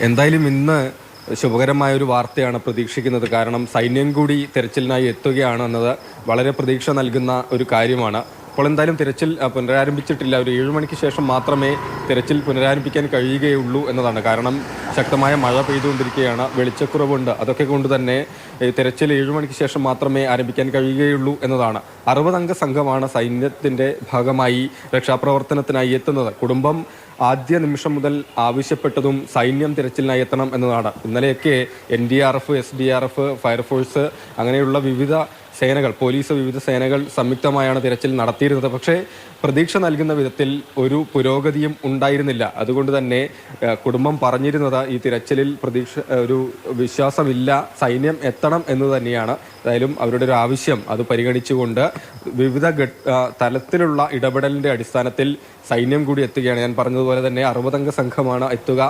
എന്തായാലും ഇന്ന് ശുഭകരമായ ഒരു വാർത്തയാണ് പ്രതീക്ഷിക്കുന്നത്. കാരണം സൈന്യം കൂടി തെരച്ചിലിനായി എത്തുകയാണെന്നത് വളരെ പ്രതീക്ഷ നൽകുന്ന ഒരു കാര്യമാണ്. അപ്പോൾ എന്തായാലും തിരച്ചിൽ പുനരാരംഭിച്ചിട്ടില്ല. ഒരു ഏഴ് മണിക്ക് ശേഷം മാത്രമേ തിരച്ചിൽ പുനരാരംഭിക്കാൻ കഴിയുകയുള്ളൂ എന്നതാണ്. കാരണം ശക്തമായ മഴ പെയ്തുകൊണ്ടിരിക്കുകയാണ് വെളിച്ചക്കുറവുണ്ട്. അതൊക്കെ കൊണ്ട് തന്നെ തിരച്ചിൽ ഏഴ് മണിക്ക് ശേഷം മാത്രമേ ആരംഭിക്കാൻ കഴിയുകയുള്ളൂ എന്നതാണ്. അറുപതംഗ സംഘമാണ് സൈന്യത്തിന്റെ ഭാഗമായി രക്ഷാപ്രവർത്തനത്തിനായി എത്തുന്നത്. കുടുംബം ആദ്യ നിമിഷം മുതൽ ആവശ്യപ്പെട്ടതും സൈന്യം തിരച്ചിലിനായി എത്തണം എന്നതാണ്. ഇന്നലെയൊക്കെ N D R F S D R F fire force അങ്ങനെയുള്ള വിവിധ സേനകൾ പോലീസ് വിവിധ സേനകൾ സംയുക്തമായാണ് തിരച്ചിൽ നടത്തിയിരുന്നത്. പക്ഷേ പ്രതീക്ഷ നൽകുന്ന വിധത്തിൽ ഒരു പുരോഗതിയും ഉണ്ടായിരുന്നില്ല. അതുകൊണ്ട് തന്നെ കുടുംബം പറഞ്ഞിരുന്നത് ഈ തിരച്ചിലിൽ പ്രതീക്ഷ ഒരു വിശ്വാസമില്ല സൈന്യം എത്തണം എന്ന് തന്നെയാണ്. ഏതായാലും അവരുടെ ഒരു ആവശ്യം അത് പരിഗണിച്ചുകൊണ്ട് വിവിധ തലത്തിലുള്ള ഇടപെടലിന്റെ അടിസ്ഥാനത്തിൽ സൈന്യം കൂടി എത്തുകയാണ്. ഞാൻ പറഞ്ഞതുപോലെ തന്നെ അറുപതംഗ സംഘമാണ് എത്തുക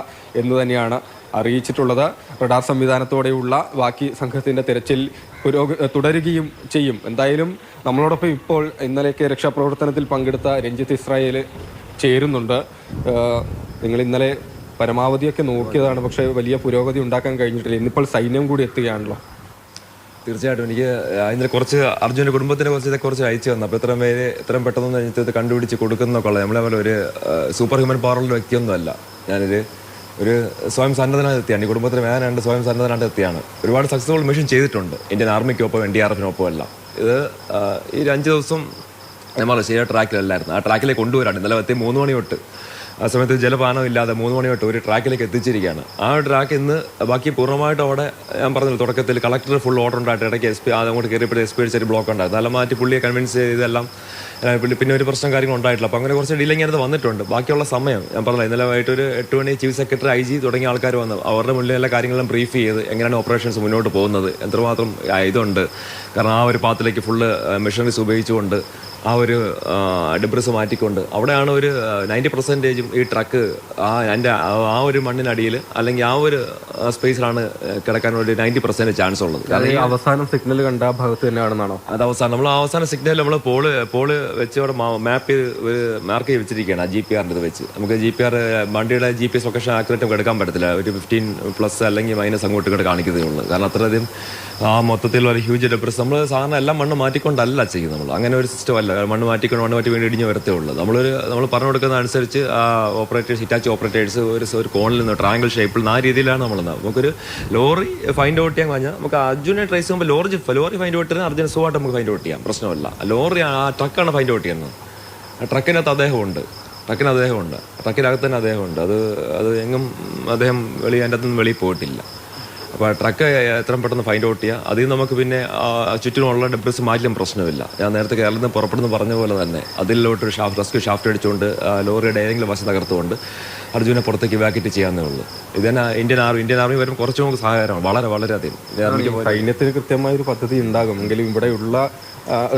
എന്ന് തന്നെയാണ് അറിയിച്ചിട്ടുള്ളത്. റഡാർ സംവിധാനത്തോടെയുള്ള ബാക്കി സംഘത്തിന്റെ തിരച്ചിൽ പുരോഗ തുടരുകയും ചെയ്യും. എന്തായാലും നമ്മളോടൊപ്പം ഇപ്പോൾ ഇന്നലെയൊക്കെ രക്ഷാപ്രവർത്തനത്തിൽ പങ്കെടുത്ത രഞ്ജിത്ത് ഇസ്രായേൽ ചേരുന്നുണ്ട്. നിങ്ങൾ ഇന്നലെ പരമാവധിയൊക്കെ നോക്കിയതാണ്. പക്ഷേ വലിയ പുരോഗതി ഉണ്ടാക്കാൻ കഴിഞ്ഞിട്ടില്ല. ഇന്നിപ്പോൾ സൈന്യം കൂടി എത്തുകയാണല്ലോ. തീർച്ചയായിട്ടും. എനിക്ക് അതിന്റെ കുറച്ച് അർജുന്റെ കുടുംബത്തിനെ കുറച്ച് ഇതൊക്കെ കുറച്ച് അയച്ചു തന്നു. അപ്പോൾ ഇത്രയും പേര് ഇത്രയും പെട്ടെന്ന് കഴിഞ്ഞിട്ട് കണ്ടുപിടിച്ച് കൊടുക്കുന്നൊക്കെ ഉള്ളത്. നമ്മളെ പോലെ ഒരു സൂപ്പർ ഹ്യൂമൻ പവറുള്ള വ്യക്തിയൊന്നുമല്ല. ഞാനൊരു ഒരു സ്വയം സന്നദ്ധനായിട്ട് എത്തിയാണ്. ഈ കുടുംബത്തിന് വേദനയുണ്ട് സ്വയം സന്നദ്ധനായിട്ട് എത്തിയാണ്. ഒരുപാട് സക്സസ്ഫുൾ മിഷൻ ചെയ്തിട്ടുണ്ട്. ഇന്ത്യൻ ആർമിക്കൊപ്പം എൻ ഡി ആർ എഫിനൊപ്പം എല്ലാം. ഇത് ഈ ഒരു അഞ്ച് ദിവസം നമ്മൾ ശരിയായ ട്രാക്കിലല്ലായിരുന്നു ആ ട്രാക്കിലേക്ക് കൊണ്ടുവരാണ് ഇന്നലെ എത്തി മൂന്ന് മണി തൊട്ട്. ആ സമയത്ത് ജലപാനം ഇല്ലാതെ മൂന്ന് മണി തൊട്ട് ഒരു ട്രാക്കിലേക്ക് എത്തിച്ചിരിക്കുകയാണ്. ആ ട്രാക്ക് ഇന്ന് ബാക്കി പൂർണമായിട്ടും അവിടെ ഞാൻ പറഞ്ഞത് തുടക്കത്തിൽ കളക്ടർ ഫുൾ ഓർഡർ ഉണ്ടായിട്ട് ഇടയ്ക്ക് എസ് പി അങ്ങോട്ട് കയറിയപ്പോൾ എസ് പി അടിച്ചൊരു ബ്ലോക്ക് ഉണ്ടായിരുന്നു. നല്ല മാറ്റി പുള്ളിയെ കൺവിൻസ് ചെയ്തെല്ലാം പിന്നെ ഒരു പ്രശ്നം കാര്യങ്ങൾ ഉണ്ടായിട്ടില്ല. അപ്പോൾ അങ്ങനെ കുറച്ച് ഡിലേ ഇങ്ങനത്തെ വന്നിട്ടുണ്ട്. ബാക്കിയുള്ള സമയം ഞാൻ പറഞ്ഞില്ല ഇന്നലെ വൈകിട്ട് ഒരു എട്ട് മണി ചീഫ് സെക്രട്ടറി ഐ ജി തുടങ്ങിയ ആൾക്കാർ വന്നു അവരുടെ മുന്നിൽ എല്ലാ കാര്യങ്ങളും ബ്രീഫ് ചെയ്ത് എങ്ങനെയാണ് ഓപ്പറേഷൻസ് മുന്നോട്ട് പോകുന്നത്. എത്രമാത്രം ഇതുണ്ട്. കാരണം ആ ഒരു പാത്തിലേക്ക് ഫുള്ള് മെഷീനറീസ് ഉപയോഗിച്ചുകൊണ്ട് ആ ഒരു ഡിബ്രസ് മാറ്റിക്കൊണ്ട് അവിടെയാണ് ഒരു നയന്റി പെർസെന്റേജും ഈ ട്രക്ക് ആ എന്റെ ആ ഒരു മണ്ണിനടിയിൽ അല്ലെങ്കിൽ ആ ഒരു സ്പേസിലാണ് കിടക്കാൻ ഒരു നയന്റി പെർസെന്റ് ചാൻസ് ഉള്ളത്. കാരണം അവസാനം സിഗ്നൽ കണ്ട ആ ഭാഗത്ത് തന്നെയാണെന്നാണോ? അത് അവസാനം നമ്മൾ അവസാന സിഗ്നൽ നമ്മൾ പോൾ പോൾ വെച്ച് അവിടെ മാപ്പ് മാർക്ക് ചെയ്ത് വെച്ചിരിക്കുകയാണ് ആ ജി പി ആറിന്റെ ഇത് വെച്ച്. നമുക്ക് ജി പി ആർ വണ്ടിയുടെ G P S location accurate എടുക്കാൻ പറ്റത്തില്ല. ഒരു ഫിഫ്റ്റീൻ പ്ലസ് അല്ലെങ്കിൽ മൈനസ് അങ്ങോട്ട് ഇങ്ങോട്ട് കാണിക്കുന്നതേ ഉള്ളൂ. കാരണം അത്രയധികം ആ മൊത്തത്തിൽ ഒരു ഹ്യൂജ് ഡെപ്രസ് നമ്മൾ സാധാരണ എല്ലാം മണ്ണ് മാറ്റിക്കൊണ്ടല്ല ചെയ്യുന്നത് നമ്മൾ. അങ്ങനെ ഒരു സിസ്റ്റം അല്ല. മണ്ണ് മാറ്റിക്കൊണ്ട് മണ്ണ് മാറ്റി വേണ്ടി ഇടിഞ്ഞ് വരത്തേ ഉള്ളൂ. നമ്മളൊരു നമ്മൾ പറഞ്ഞു കൊടുക്കുന്ന അനുസരിച്ച് ആ ഓപ്പറേറ്റേഴ്സ് ഹിറ്റാച്ചി ഓപ്പറേറ്റേഴ്സ് ഒരു കോണിൽ നിന്ന് ട്രാങ്കിൾ ഷേപ്പിൽ ആ രീതിയിലാണ് നമ്മൾ നമുക്കൊരു ലോറി ഫൈൻഡ് ഔട്ട് ചെയ്യാൻ കഴിഞ്ഞാൽ നമുക്ക് അർജുനെ ട്രേസ് ചെയ്യുമ്പോൾ ലോറി ലോറി ഫൈൻഡ് ഔട്ട് ചെയ്യുന്നത് അർജുന സുഖമായിട്ട് നമുക്ക് ഫൈൻഡ് ഔട്ട് ചെയ്യാം. പ്രശ്നമല്ല. ലോറി ആ ട്രക്കാണ് ഫൈൻഡ് ഔട്ട് ചെയ്യുന്നത്. ആ ട്രക്കിനകത്ത് അദ്ദേഹമുണ്ട്. ട്രക്കിന് അദ്ദേഹമുണ്ട്. ട്രക്കിനകത്ത് തന്നെ അദ്ദേഹമുണ്ട്. അത് അത് എങ്ങും അദ്ദേഹം വെളി അതിന്റെ അകത്തുനിന്ന് വെളിയിൽ പോയിട്ടില്ല. അപ്പോൾ ട്രക്ക് എത്രയും പെട്ടെന്ന് ഫൈൻഡ് ഔട്ട് ചെയ്യുക അതിൽ നമുക്ക് പിന്നെ ആ, ചുറ്റിനുമുള്ള ഡെബ്രിസ് മാറ്റിലും പ്രശ്നമില്ല. ഞാൻ നേരത്തെ കേരളത്തിൽ നിന്ന് പുറപ്പെടുന്ന പറഞ്ഞ പോലെ തന്നെ അതിലോട്ട് ഒരു ഷാഫ്റ്റ് റെസ്ക്യൂ ഷാഫ്റ്റ് അടിച്ചുകൊണ്ട് ലോറിയുടെ ഏതെങ്കിലും വശം തകർത്തുകൊണ്ട് അർജുനെ പുറത്തേക്ക് വാക്കറ്റ് ചെയ്യാവുന്നേ ഉള്ളൂ. ഇതന്നെ ഇന്ത്യൻ ആർമി ഇന്ത്യൻ ആർമി വരുമ്പോൾ കുറച്ച് നമുക്ക് സഹായകരമാണ് വളരെ ഇന്ത്യൻ ആർമിക്ക് സൈന്യത്തിന് കൃത്യമായ ഒരു പദ്ധതി ഉണ്ടാകും. എങ്കിലും ഇവിടെയുള്ള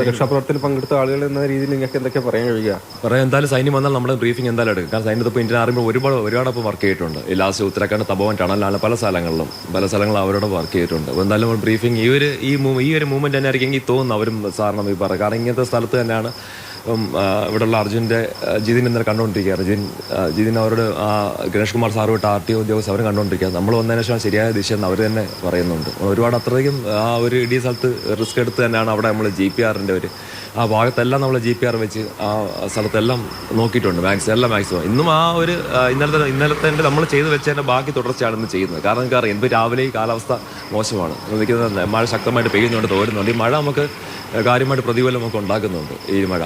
രക്ഷാപ്രവർത്തനത്തിൽ പങ്കെടുത്ത ആളുകൾ എന്ന രീതിയിൽ നിങ്ങൾക്ക് എന്തൊക്കെ പറയാൻ കഴിയുക? പറയാം എന്തായാലും സൈന്യം വന്നാൽ നമ്മുടെ ബ്രീഫിംഗ് എന്തായാലും എടുക്കും. കാരണം സൈന്യത്തിൽ ഇപ്പോൾ ഇന്ത്യൻ ആർമി ഒരുപാട് ഒരുപാട് ഇപ്പോൾ വർക്ക് ചെയ്തിട്ടുണ്ട്. ഈ ലാസ്റ്റ് ഉത്തരാഖണ്ഡ് തപോവൻ ടണലാണ് പല സ്ഥലങ്ങളിലും പല സ്ഥലങ്ങളും അവരോട് വർക്ക് ചെയ്തിട്ടുണ്ട്. അപ്പോൾ എന്തായാലും ബ്രീഫിംഗ് ഈ ഒരു ഈ ഈ ഒരു മൂവ്മെന്റ് തന്നെ ആയിരിക്കും എങ്കിൽ തോന്നുന്നു അവരും സാറിന് ഈ പറയാം കാരണം ഇങ്ങനത്തെ സ്ഥലത്ത് തന്നെയാണ് ഇവിടെയുള്ള അർജുന്റെ ജിതിൻ ഇന്നലെ കണ്ടുകൊണ്ടിരിക്കുകയാണ് ജിതിൻ ജിതിൻ അവരോട് ആ, ഗണേഷ് കുമാർ സാറ് വിട്ട് ആർ ടി ഒ ഉദ്യോഗസ്ഥർ അവരും കണ്ടുകൊണ്ടിരിക്കുകയാണ് നമ്മൾ വന്നതിന് ശേഷം ശരിയായ ദിശ എന്ന് അവർ തന്നെ പറയുന്നുണ്ട്. ഒരുപാട് അത്രയും ആ ഒരു ഇടിയ സ്ഥലത്ത് റിസ്ക് എടുത്ത് തന്നെയാണ് അവിടെ നമ്മൾ ജി പി ആറിന്റെ ഒരു ആ ഭാഗത്തെല്ലാം നമ്മൾ ജി പി ആർ വെച്ച് ആ സ്ഥലത്തെല്ലാം നോക്കിയിട്ടുണ്ട്. മാക്സിമം എല്ലാം മാക്സിമം ഇന്നും ആ ഒരു ഇന്നലത്തെ ഇന്നലത്തെ നമ്മൾ ചെയ്ത് വെച്ചതിന്റെ ബാക്കി തുടർച്ചയാണ് ഇന്ന് ചെയ്യുന്നത്. കാരണം നിങ്ങൾക്ക് അറിയാം ഇപ്പോൾ രാവിലെ ഈ കാലാവസ്ഥ മോശമാണ്. നിൽക്കുന്നത് മഴ ശക്തമായിട്ട് പെയ്യുന്നുണ്ട് തോരുന്നുണ്ട്. ഈ മഴ നമുക്ക് കാര്യമായിട്ട് പ്രതിഫലം നമുക്ക് ഉണ്ടാക്കുന്നുണ്ട് ഈ മഴ.